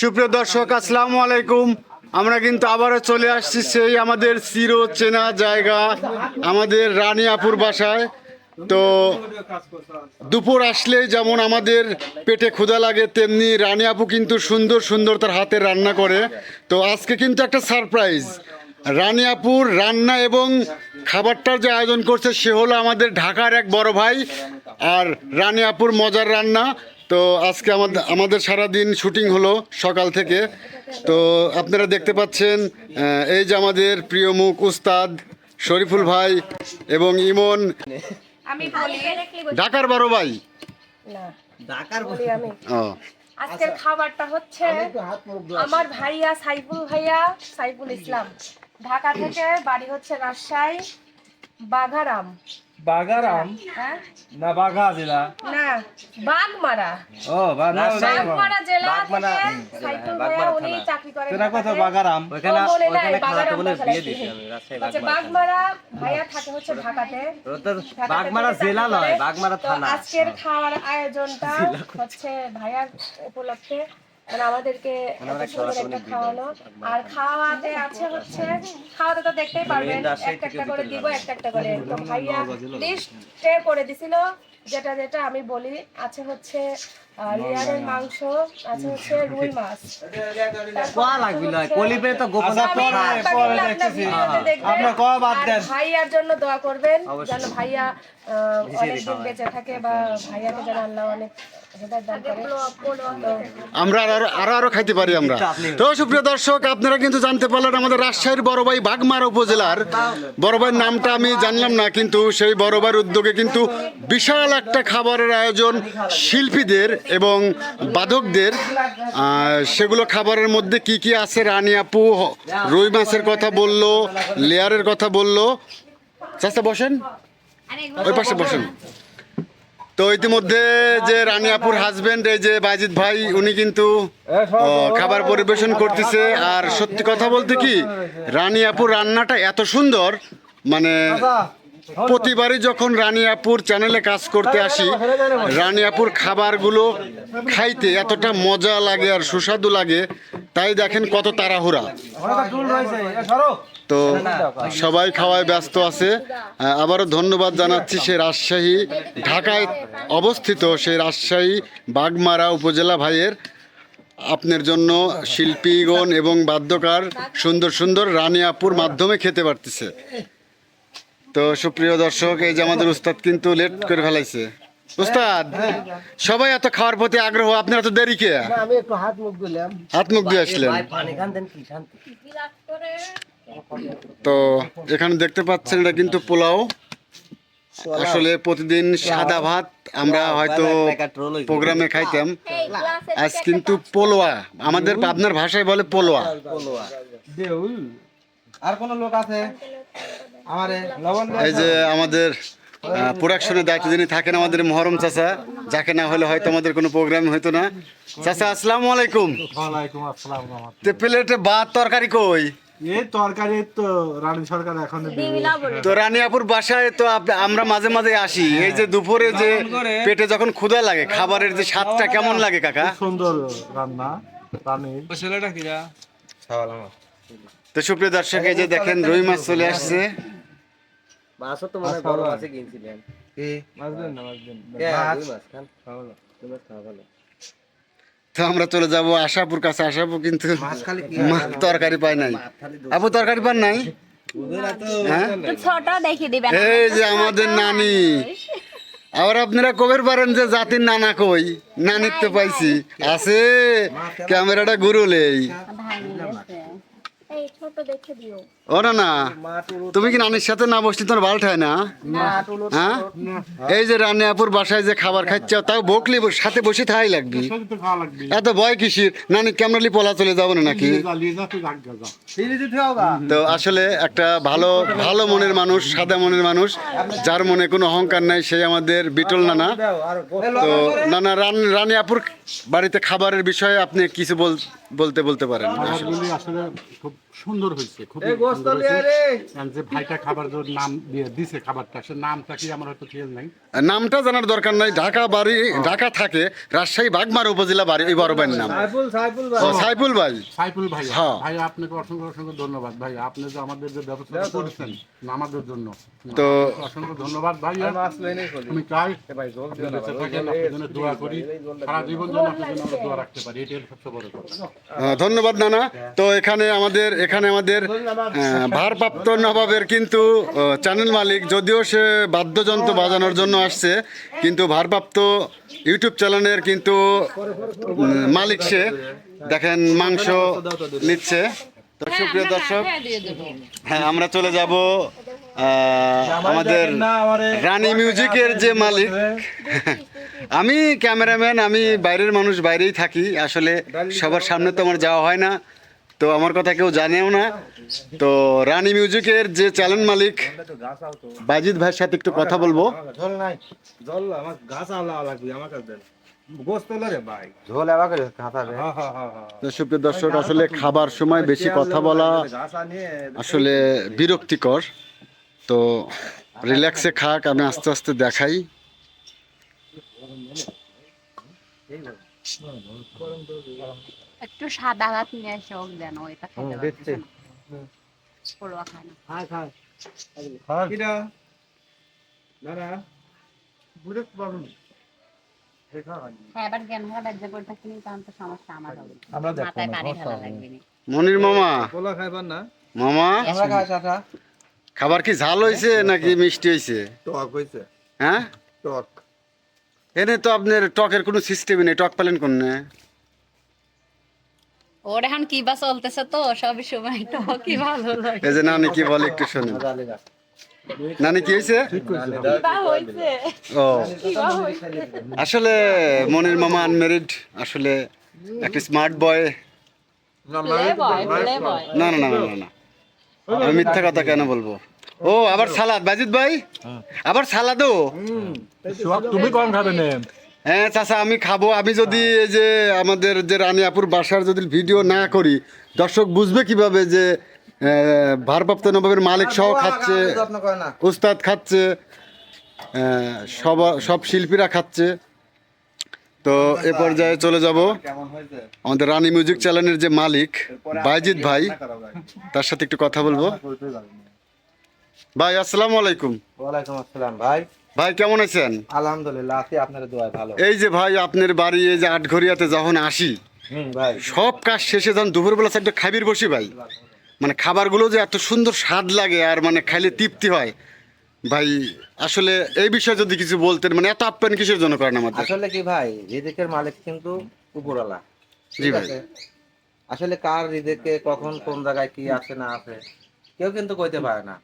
সুপ্রিয় দর্শক, আসসালামু আলাইকুম। আমরা কিন্তু আবারও চলে আসছি সেই আমাদের চির চেনা জায়গা, আমাদের রানিয়াপুর বাসায়। তো দুপুর আসলেই যেমন আমাদের পেটে ক্ষুধা লাগে, তেমনি রানিয়াপু কিন্তু সুন্দর সুন্দর তার হাতে রান্না করে। তো আজকে কিন্তু একটা সারপ্রাইজ। রানিয়াপুর রান্না এবং খাবারটার যে আয়োজন করছে, সে হলো আমাদের ঢাকার এক বড় ভাই আর রানিয়াপুর মজার রান্না। তো আজকে আমাদের আমাদের সারাদিন শুটিং হলো সকাল থেকে। তো আপনারা দেখতে পাচ্ছেন এই যে আমাদের প্রিয় মুখ উস্তাদ শরীফুল ভাই এবং ইমন। আমি বলি ঢাকার বড় ভাই। না বলি আমি। ও। আজকের খাবারটা হচ্ছে আমার ভাইয়া সাইফুল ভাইয়া সাইফুল ইসলাম। ঢাকা থেকে বাড়ি হচ্ছে রাজশাহী বাঘারাম। বাগারাম? হ্যাঁ না বাঘা জেলা। না বাগমারা। ও বাগমারা জেলা থেকে সাইফুল ভাইয়া উনি চাকরি করেন তোরা ঢাকা কত থেকে। বাগারাম? ও বলে বসাইছি। আচ্ছা, বাগমারা ভাইয়া থাকে হচ্ছে ঢাকাতে। ঢাকাতে বাগমারা জেলা নয় বাগমারা থানা। আজকের খাওয়ার আয়োজনটা হচ্ছে ভাইয়ার উপলক্ষে মানে আমাদেরকে সুন্দর একটা খাওয়ানো। আর খাওয়াতে আছে হচ্ছে খাওয়াতে তো দেখতেই পারবেন একটা একটা করে দিব একটা একটা করে। তো ভাইয়া লিস্টে করে দিছিল যেটা যেটা আমি বলি আছে হচ্ছে লিয়ারের মাংস। আছে হচ্ছে রুই মাছ। কোয়া লাগবি লয়? কলিবে তো গোপন আমি বাকিগুলো আপনার ভিডিওতে দেখবেন। বাদ দেন। ভাইয়ার জন্য দোয়া করবেন যেন ভাইয়া অনেকদিন বেঁচে থাকে বা ভাইয়াকে যেন আল্লাহ অনেক হেদায়েত দান করে। তো আমরা আরও আরও আরও খাইতে পারি আমরা। তো সুপ্রিয় দর্শক আপনারা কিন্তু জানতে পারলেন আমাদের রাজশাহীর বড় ভাই বাগমারা উপজেলার বড় ভাইয়ের নামটা আমি জানলাম না কিন্তু সেই বড় ভাইয়ের উদ্যোগে কিন্তু বিশাল একটা খাবারের আয়োজন শিল্পীদের এবং বাদকদের সেগুলো খাবারের মধ্যে কি কি আছে? রানী আপু রুই মাছের কথা বলল লেয়ারের কথা বলল। চাচা বসেন। ওই পাশে বসেন। তো ইতিমধ্যে যে রানী আপুর হাজবেন্ড এই যে বাজিদ ভাই উনি কিন্তু খাবার পরিবেশন করতেছে। আর সত্যি কথা বলতে কি রানিয়াপুর রান্নাটা এত সুন্দর মানে প্রতিবারই যখন রানিয়াপুর চ্যানেলে কাজ করতে আসি, রানিয়াপুর খাবারগুলো খাইতে এতটা মজা লাগে আর সুস্বাদু লাগে, তাই দেখেন কত তাড়াহুড়া। তো সবাই খাওয়ায় ব্যস্ত আছে। আবারও ধন্যবাদ জানাচ্ছি সে রাজশাহী, ঢাকায় অবস্থিত সেই রাজশাহী বাগমারা উপজেলা ভাইয়ের। আপনার জন্য শিল্পীগণ এবং বাদ্যকার সুন্দর সুন্দর রানিয়াপুর মাধ্যমে খেতে পারতেছে। তো সুপ্রিয় দর্শক এই যে আমাদের উস্তাদ কিন্তু লেট করে ফেলাইছে। উস্তাদ সবাই এত খাওয়ার প্রতি আগ্রহ আপনারা তো দেরি কে? আমি একটু হাত মুখ দিলাম হাত মুখ দিয়ে আসলেন। ভাই পানি খান দেন কি শান্তি। তো এখানে দেখতে পাচ্ছেন এটা কিন্তু পোলাও। আসলে প্রতিদিন সাদা ভাত আমরা হয়তো প্রোগ্রামে খাইতাম। আজ কিন্তু পোলোয়া। আমাদের পাবনার ভাষায় বলে পোলোয়া। দেউল। আর কোন লোক আছে। এই যে আমাদের প্রোডাকশনের দায়িত্ব যিনি থাকেন আমাদের মহরম চাচা যাকে না হলে হয়তো আমাদের কোনো প্রোগ্রাম হতো না। চাচা আসসালামু আলাইকুম। আসসালাম প্লেটে ভাত তরকারি কই? এই তরকারি তো রানী সরকার এখন তো রানিয়াপুর বাসায় তো আমরা মাঝে মাঝে আসি। এই যে দুপুরে যে পেটে যখন ক্ষুধা লাগে খাবারের যে স্বাদটা কেমন লাগে কাকা? সুন্দর রান্না রানীর ছেলেটা কিরা তো সুপ্রিয় দর্শক এই যে দেখেন রুই মাছ চলে আসছে। মাছও তো মনে বড় মাছে কিনছিলেন। কি? মাছ দেন না মাছ দেন। মাছ? খান। খাওয়া ভালো তো আমরা চলে যাব আশাপুর কাছে। আশাপুর কিন্তু তরকারি পায় নাই। আপু তরকারি পান নাই? হ্যাঁ? ছোট দেখে দিবেন। এই যে আমাদের নানি। আবার আপনারা কবের পারেন যে জাতির নানা কই? নানির তো পাইছি। আছে। ক্যামেরাটা ঘুরলেই। দেখে দিও। ও না না তুমি কি নানির সাথে না বসলি তোমার ভালো ঠায় না? হ্যাঁ? এই যে রানিয়াপুর বাসায় যে খাবার খাচ্ছ তাও বকলি সাথে বসে থাই লাগবি। এত ভয় কিসির? নানি ক্যামেরালি পলা চলে যাব না নাকি? তো আসলে একটা ভালো ভালো মনের মানুষ সাদা মনের মানুষ যার মনে কোনো অহংকার নাই সে আমাদের বিটল নানা। তো নানা রান রানিয়াপুর বাড়িতে খাবারের বিষয়ে আপনি কিছু বল- বলতে বলতে পারেন। খাবারগুলি আসলে খুব সুন্দর হয়েছে কারণ যে ভাইটা খাবার নাম দিছে খাবারটা সে নামটা কি আমার হয়তো খেয়াল নাই। নামটা জানার দরকার নাই। ঢাকা বাড়ি ঢাকা থাকে রাজশাহী বাগমার উপজেলা বাড়ি এই বড় ভাইয়ের নাম। সাইফুল ভাই। সাইফুল ভাই। হ্যাঁ। ভাই আপনাকে অসংখ্য অসংখ্য ধন্যবাদ। ভাই আপনি যে আমাদের যে ব্যবস্থা করেছেন। আমাদের জন্য। তো- অসংখ্য ধন্যবাদ ভাই। আমি চাই দোয়া করি। সারা জীবন যেন আপনার জন্য আমরা দোয়া রাখতে পারি এটাই সবচেয়ে বড় কথা। ধন্যবাদ নানা। তো এখানে আমাদের এখানে আমাদের ভারপ্রাপ্ত নবাবের কিন্তু চ্যানেল মালিক যদিও সে বাদ্যযন্ত্র বাজানোর জন্য আসছে কিন্তু ভারপ্রাপ্ত ইউটিউব চ্যানেলের কিন্তু মালিক সে। দেখেন মাংস নিচ্ছে। তো সুপ্রিয় দর্শক হ্যাঁ আমরা চলে যাব আমাদের রানী মিউজিকের যে মালিক। আমি ক্যামেরাম্যান আমি বাইরের মানুষ বাইরেই থাকি। আসলে সবার সামনে তো আমার যাওয়া হয় না। তো আমার কথা কেউ জানেও না। তো রানী মিউজিকের যে চ্যানেল মালিক বাজিদ ভাইয়ের সাথে একটু কথা বলব। জল নাই জল আমার গাছ আলা লাগবে আমার কাছে খাতা হ্যাঁ হ্যাঁ হ্যাঁ দর্শক আসলে খাবার সময় বেশি কথা বলা আসলে বিরক্তিকর। তো রিল্যাক্সে খাক আমি আস্তে আস্তে দেখাই। একটু সাদা ভাত নিয়ে এসে ওকে দেন ওইটা। পারতেছে না। খায় হ্যাঁ এবার জ্ঞান হারা ব্যাগ করে থাকিনি তখন তো সমস্যা আমার হবে। মাথায় পানি ঢালা লাগবে মনির মামা। খাইবার না? মামা? আমরা খাই চাচা। খাবার কি ঝাল হয়েছে নাকি মিষ্টি হয়েছে টক হইছে। হ্যাঁ? টক। এনে তো আপনার টকের কোনো সিস্টেমই নেই টক পেলেন কোন ওর এখন কি বা চলতেছে তো সব সময় তো কি ভালো লাগে। এই যে নানি কি বলে একটু শোনেন। নানি কি হয়েছে? ও। আসলে মনির মামা আনমেরিড আসলে একটা স্মার্ট বয় না না না না না, আমি মিথ্যা কথা কেন বলব? ও আবার সালাদ। বাজিদ ভাই? আবার সালাদও? তুমি কম খাবে না। হ্যাঁ চাচা আমি খাব। আমি যদি এই যে আমাদের যে রানিয়াপুর বাসার যদি ভিডিও না করি দর্শক বুঝবে কীভাবে যে ভারপ্রাপ্ত নবাবের মালিক সহ খাচ্ছে উস্তাদ খাচ্ছে সব সব শিল্পীরা খাচ্ছে। তো এ পর্যায়ে চলে যাব। আমাদের রানী মিউজিক চ্যানেলের যে মালিক বাইজিৎ ভাই তার সাথে একটু কথা বলব। ভাই আসসালামু আলাইকুম। ওয়ালাইকুম আসসালাম ভাই। ভাই কেমন আছেন? আলহামদুলিল্লাহ আছি আপনার দোয়ায় ভালো। এই যে ভাই আপনার বাড়ি এই যে আটঘরিয়াতে যখন আসি ভাই। সব কাজ শেষে যখন দুপুরবেলা চারটে খাবির বসি ভাই। মানে খাবারগুলো যে এত সুন্দর স্বাদ লাগে আর মানে খাইলে তৃপ্তি হয়। ভাই আসলে এই বিষয়ে যদি কিছু বলতেন মানে এত আপ্যায়ন কিসের জন্য করেন আমাদের? আসলে কি ভাই রিজিকের মালিক কিন্তু উপরওয়ালা। জি ভাই। আসলে কার রিজিকে কখন কোন জায়গায় কি আছে না আছে কেউ কিন্তু কইতে পারে না।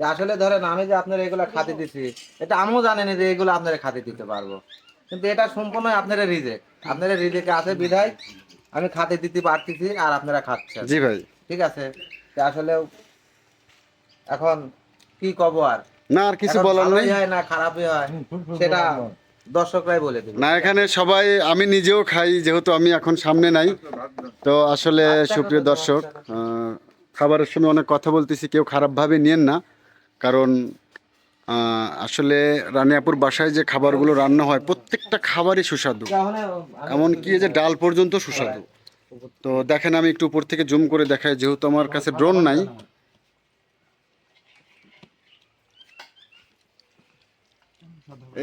আসলে ধরেন আমি যে আপনার এগুলা খাতে দিছি এটা আমিও জানেনি যে এগুলো আপনারা খাতে দিতে পারব। কিন্তু এটা সম্পূর্ণ আপনার রিজেক আপনার রিজেকে আছে বিধায় আমি খাতে দিতে পারতেছি আর আপনারা খাচ্ছেন। জি ভাই। ঠিক আছে? আসলে এখন কি কব আর? না আর কিছু বলার নেই। হয় না খারাপই হয়? সেটা দর্শকরাই বলে দেবে। না এখানে সবাই আমি নিজেও খাই যেহেতু আমি এখন সামনে নাই। তো আসলে সুপ্রিয় দর্শক খাবারের সময় অনেক কথা বলতেছি কেউ খারাপভাবে নিয়েন না। কারণ আসলে রানিয়াপুর বাসায় যে খাবারগুলো রান্না হয় প্রত্যেকটা খাবারই সুস্বাদু। এমনকি যে ডাল পর্যন্ত সুস্বাদু। তো দেখেন, আমি একটু উপর থেকে জুম করে দেখাই, যেহেতু আমার কাছে ড্রোন নাই।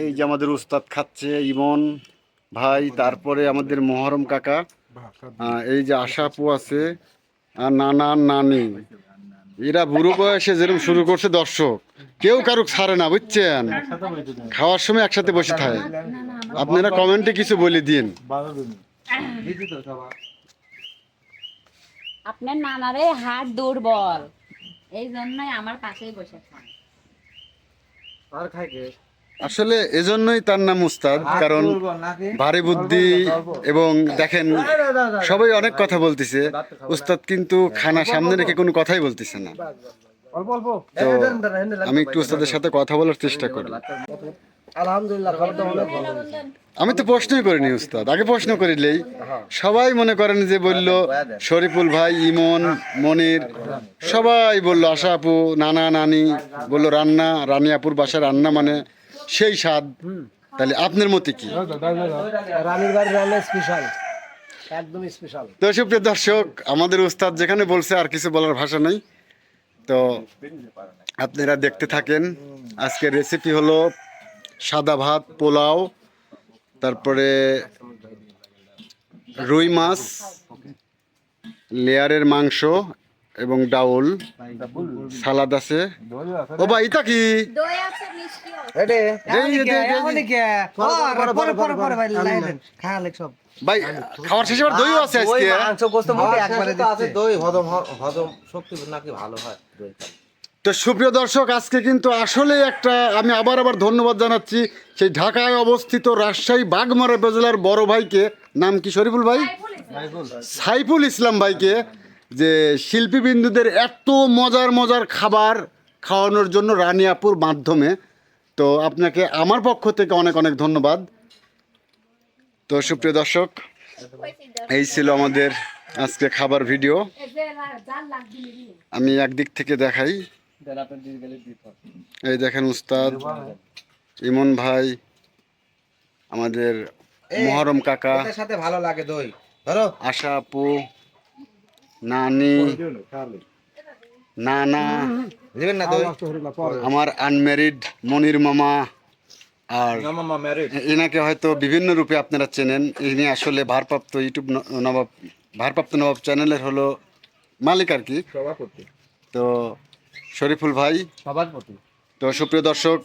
এই যে আমাদের উস্তাদ খাচ্ছে, ইমন ভাই, তারপরে আমাদের মহরম কাকা এই যে আশাপু আছে, আর নানা নানি। এরা বুড়ো বয়সে যেরকম শুরু করছে দর্শক, কেউ কারুক ছাড়ে না, বুঝছেন? খাওয়ার সময় একসাথে বসে থাকে। আপনারা কমেন্টে কিছু বলে দিন। আপনার নানারে হাত দুর্বল এই জন্যই আমার পাশেই বসে খায় আর খাই কে আসলে এজন্যই তার নাম উস্তাদ কারণ ভারী বুদ্ধি এবং দেখেন সবাই অনেক কথা বলতেছে উস্তাদ কিন্তু খানা সামনে রেখে কোনো কথাই বলতেছে না তো আমি একটু উস্তাদের সাথে কথা বলার চেষ্টা করি আলহামদুলিল্লাহ খাবার অনেক। ভালো আমি তো প্রশ্নই করিনি উস্তাদ। আগে প্রশ্ন করিলেই সবাই মনে করেন যে বলল শরীফুল ভাই ইমন মনির সবাই বলল আশা আপু নানা নানি বলল রান্না রানী আপুর বাসার রান্না মানে সেই স্বাদ। তাহলে আপনার মতে কি? রানীর বাড়ির রান্না স্পেশাল একদম স্পেশাল তো সুপ্রিয় দর্শক আমাদের উস্তাদ যেখানে বলছে আর কিছু বলার ভাষা নেই। তো আপনারা দেখতে থাকেন। আজকের রেসিপি হলো সাদা ভাত পোলাও তারপরে রুই মাছ লেয়ারের মাংস এবং ডাউল। সালাদ আছে। ও ভাই এটা কি? ভাই খাওয়ার শেষে দইও আছে আজকে। মাংস গোস্ত একবারে দই হজম হজম শক্তি নাকি ভালো হয় দই। তো সুপ্রিয় দর্শক, আজকে কিন্তু আসলে একটা আমি আবার আবার ধন্যবাদ জানাচ্ছি সেই ঢাকায় অবস্থিত রাজশাহী বাগমারা উপজেলার বড় ভাইকে। নাম কি শরীফুল ভাই? সাইফুল ইসলাম ভাইকে, যে শিল্পী বিন্দুদের এত মজার মজার খাবার খাওয়ানোর জন্য রানিয়াপুর মাধ্যমে। তো আপনাকে আমার পক্ষ থেকে অনেক অনেক ধন্যবাদ। তো সুপ্রিয় দর্শক, এই ছিল আমাদের আজকে খাবার ভিডিও। আমি একদিক থেকে দেখাই। এই দেখেন উস্তাদ ইমন ভাই আমাদের মহরম কাকা সাথে ভালো লাগে দই। ধরো। আশা আপু নানি নানা দিবেন না দই? আমার আনম্যারিড মনির মামা আর এনাকে হয়তো বিভিন্ন রূপে আপনারা চেনেন। ইনি আসলে ভারপ্রাপ্ত ইউটিউব ন- নবাব ভারপ্রাপ্ত নবাব চ্যানেলের হলো মালিক আর কি। তো শরীফুল ভাই সভাপতি। তো সুপ্রিয় দর্শক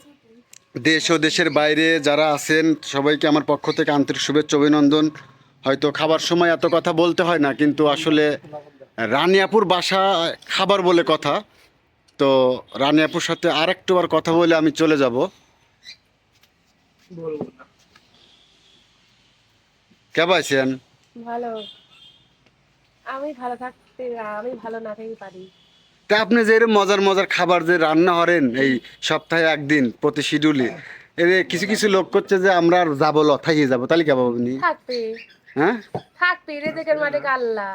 দেশ ও দেশের বাইরে যারা আছেন সবাইকে আমার পক্ষ থেকে আন্তরিক শুভেচ্ছা অভিনন্দন। হয়তো খাবার সময় এত কথা বলতে হয় না কিন্তু আসলে রানিয়াপুর বাসা খাবার বলে কথা। তো রানিয়াপুর সাথে আর একটুবার কথা বলে আমি চলে যাব। কে পাইছেন? ভালো। আমি ভালো থাকতে আমি ভালো না থাকতে পারি। তা আপনি যে মজার মজার খাবার যে রান্না করেন এই সপ্তাহে একদিন প্রতি শিডিউলে এর কিছু কিছু লোক করছে যে আমরা আর যাব ল থাকিয়ে যাব। তাহলে কে পাবনি থাকতে হ্যাঁ? মালিক আল্লাহ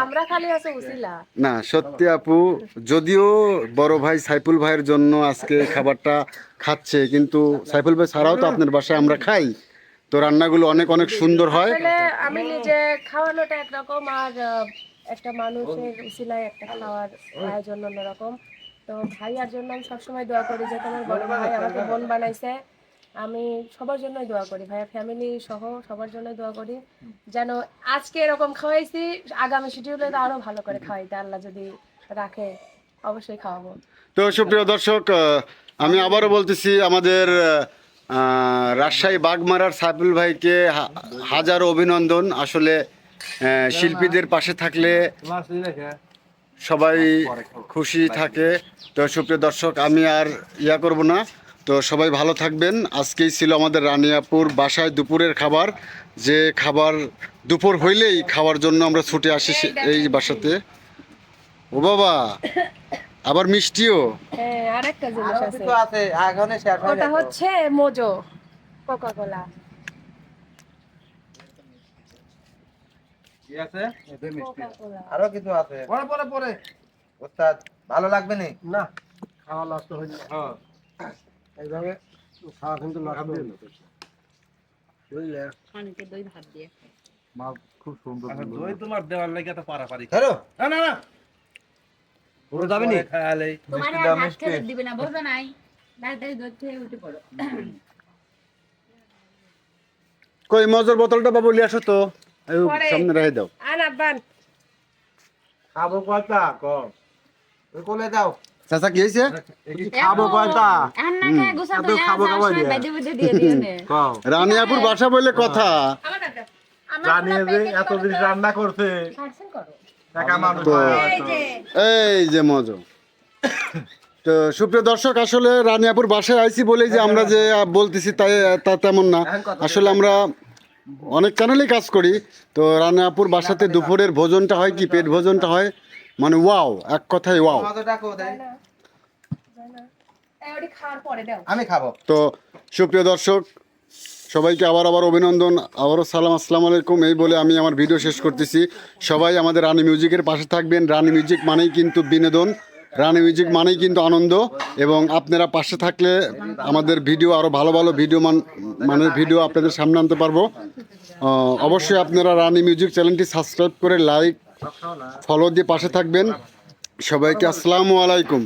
আমরা খালি আছে উসিলা। না সত্যি আপু যদিও বড় ভাই সাইফুল ভাইয়ের জন্য আজকে খাবারটা খাচ্ছে কিন্তু সাইফুল ভাই ছাড়াও তো আপনার বাসায় আমরা খাই। তো রান্নাগুলো অনেক অনেক সুন্দর হয়। আমি নিজে খাওয়ানোটা একরকম আর একটা মানুষের উসিলায় একটা খাওয়ার আয়োজন অন্যরকম। তো ভাইয়ার জন্য আমি সবসময় দোয়া করি যে তোমার বড় ভাই আমাকে বোন বানাইছে। আমি সবার জন্যই দোয়া করি ভাইয়া ফ্যামিলি সহ সবার জন্যই দোয়া করি। যেন আজকে এরকম খাওয়াইছি আগামী শিডিউলে তো আরও ভালো করে খাওয়াইতে আল্লাহ যদি রাখে অবশ্যই খাওয়াবো। তো সুপ্রিয় দর্শক আমি আবারও বলতেছি আমাদের রাজশাহী বাগমারার সাইফুল ভাইকে হা- হাজারো অভিনন্দন। আসলে শিল্পীদের পাশে থাকলে সবাই খুশি থাকে। তো সুপ্রিয় দর্শক আমি আর ইয়া করব না। তো সবাই ভালো থাকবেন। আজকেই ছিল আমাদের রানিয়াপুর বাসায় দুপুরের খাবার। যে খাবার দুপুর হইলেই খাওয়ার জন্য আমরা ছুটে আসি এই বাসাতে। ও বাবা আবার মিষ্টিও? হ্যাঁ আরেকটা জিনিস আছে। হয়ে ওটা হচ্ছে মোজো কোকা কি আছে? আরও কিছু আছে? পরে পরে পরে। ওস্তাদ ভালো লাগবে নি? না খাওয়া নষ্ট হয়ে। যায় এইভাবে খাওয়া কিন্তু নষ্ট হয়ে। বুঝলে? অনেকে দই ভাত দিয়ে খায়। দই তোমার দেওয়ার লাগে তো পারাপারি। ধরো। না না না। পুরো যাবে নি? তোমার হাত দিবে না বোঝো নাই। তাড়াতাড়ি দই খেয়ে উঠে পড়ো। কই মজর বোতলটা বাবু লিয়ে আসো তো। সামনে রেখে দাও। আন আব্বান। খাব কম। কোলে দাও। চাচা কি হয়েছে? খাব খাব খাব রানিয়াপুর বাসা বলে কথা। আমার দাদা আমার জানিয়ে যে এত দিন রান্না করছে। এই যে। এই যে মজ। তো সুপ্রিয় দর্শক আসলে রানিয়াপুর বাসায় আইছি বলেই যে আমরা যে বলতেছি তাই তা তেমন না। আসলে আমরা অনেক চ্যানেলেই কাজ করি। তো রানিয়াপুর বাসাতে দুপুরের ভোজনটা হয় কি? পেট ভোজনটা হয়? মানে ওয়াও এক কথায় ওয়াও আমি খাব। তো সুপ্রিয় দর্শক সবাইকে আবার আবার অভিনন্দন আবারও সালাম আসসালামু আলাইকুম। এই বলে আমি আমার ভিডিও শেষ করতেছি। সবাই আমাদের রানী মিউজিকের পাশে থাকবেন। রানী মিউজিক মানেই কিন্তু বিনোদন। রানী মিউজিক মানেই কিন্তু আনন্দ এবং আপনারা পাশে থাকলে আমাদের ভিডিও আরও ভালো ভালো ভিডিও মান মানে ভিডিও আপনাদের সামনে আনতে পারব। অবশ্যই আপনারা রানি মিউজিক চ্যানেলটি সাবস্ক্রাইব করে লাইক ফলো দিয়ে পাশে থাকবেন। সবাইকে আসসালামু আলাইকুম।